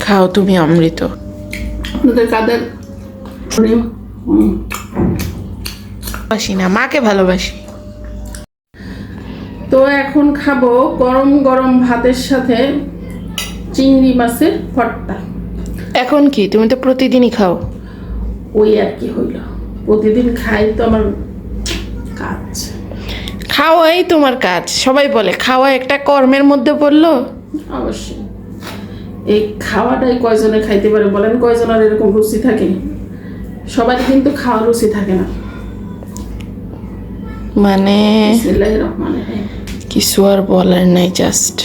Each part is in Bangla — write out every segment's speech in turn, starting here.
খাও তুমি অমৃত। আপনাদের কাদের হুম। বাসি না মাকে ভালোবাসি। তো এখন খাব গরম গরম ভাতের সাথে চিংড়ি মাছের ভর্তা। এখন কি? তুমি তো প্রতিদিনই খাও। ওই আর কি হইল। প্রতিদিন খাই তো আমার কাজ। খাওয়াই তোমার কাজ। সবাই বলে খাওয়া একটা কর্মের মধ্যে পড়ল? অবশ্যই। এই খাওয়াটাই কয়জনে খাইতে পারে বলেন? কয়জনের এরকম রুচি থাকে? সবার কিন্তু খাওয়ার রুচি থাকে না। মানে কিছু আর বলার নাই জাস্ট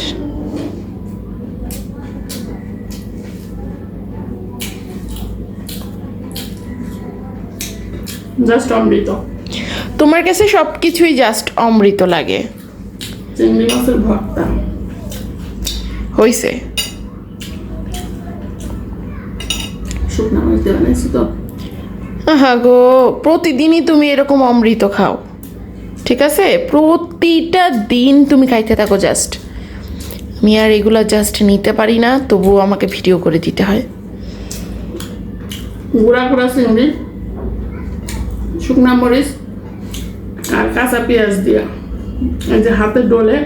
জাস্ট অমৃত। তোমার কাছে সব কিছুই জাস্ট অমৃত লাগে। চিংড়ি মাছের ভর্তা। হইছে। শুকনা দিয়ে বানাইছি তো আহা গো প্রতিদিনই তুমি এরকম অমৃত খাও। ঠিক আছে? প্রতিটা দিন তুমি খাইতে থাকো জাস্ট আমি আর এগুলো জাস্ট নিতে পারি না তবুও আমাকে ভিডিও করে দিতে হয়। গুঁড়া গুঁড়া চিংড়ি শুকনা মরিচ আর কাঁচা পেঁয়াজ দিয়া। এই যে হাতে ডলে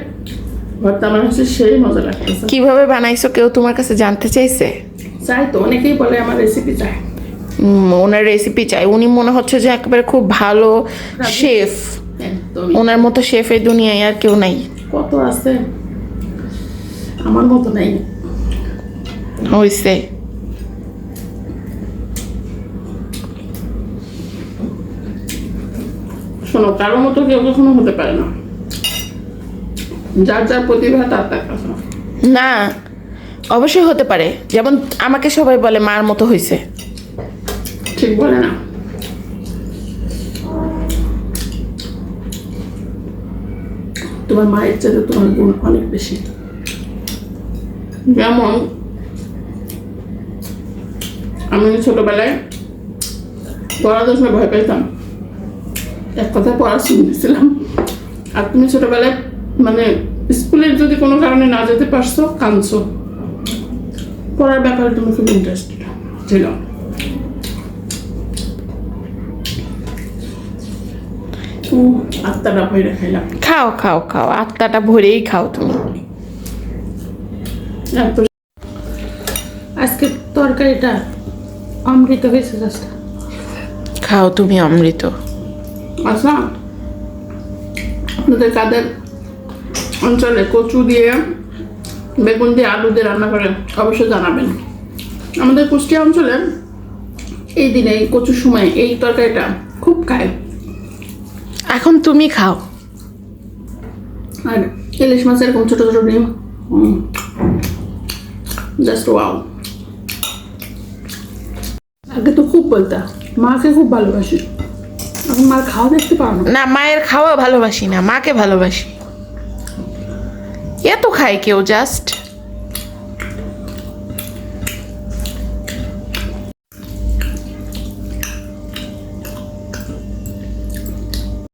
ভর্তা আমার হচ্ছে সেই মজা লাগতেছে। কীভাবে বানাইছো কেউ তোমার কাছে জানতে চাইছে? চাই তো অনেকেই বলে আমার রেসিপি চাই ওনার রেসিপি চাই। উনি মনে হচ্ছে যে একেবারে খুব ভালো শেফ ওনার মতো শেফ এই দুনিয়ায় আর কেউ নাই। কত আছে? আমার মতো নাই। হইছে। শোনো কারও মতো কেউ কখনো হতে পারে না। যার যার প্রতিভা তার তার না অবশ্যই হতে পারে। যেমন আমাকে সবাই বলে মার মতো হয়েছে ঠিক বলে না। তোমার মায়ের চেয়ে তোমার গুণ অনেক বেশি। যেমন, আমি ছোটবেলায় পড়ার সময় ভয় পেতাম এক কথায় পড়া শুনতেছিলাম। আর তুমি ছোটবেলায় মানে স্কুলে যদি কোনো কারণে না যেতে পারছ, কাঁদছো। পড়ার ব্যাপারে তুমি খুব ইন্টারেস্টেড ছিল আত্মাটা ভরে খাইলাম খাও খাও খাও আত্মাটা ভরেই খাও তুমি। আজকে তরকারিটা অমৃত হয়েছে জাস্ট খাও তুমি অমৃত। আচ্ছা। আপনাদের কাদের অঞ্চলে কচু দিয়ে বেগুন দিয়ে আলু দিয়ে রান্না করে অবশ্যই জানাবেন। আমাদের কুষ্টিয়া অঞ্চলে এই দিনে এই কচুর সময় এই তরকারিটা খুব খায়। এখন তুমি খাও। আর ইলিশ মাছ এরকম ছোটো ছোটো ডিম জাস্ট ওয়াও আগে তো খুব বলতা মাকে খুব ভালোবাসি। এখন মার খাওয়া দেখতে পাও না। না মায়ের খাওয়া ভালোবাসি না মাকে ভালোবাসি। এত খায় কেউ জাস্ট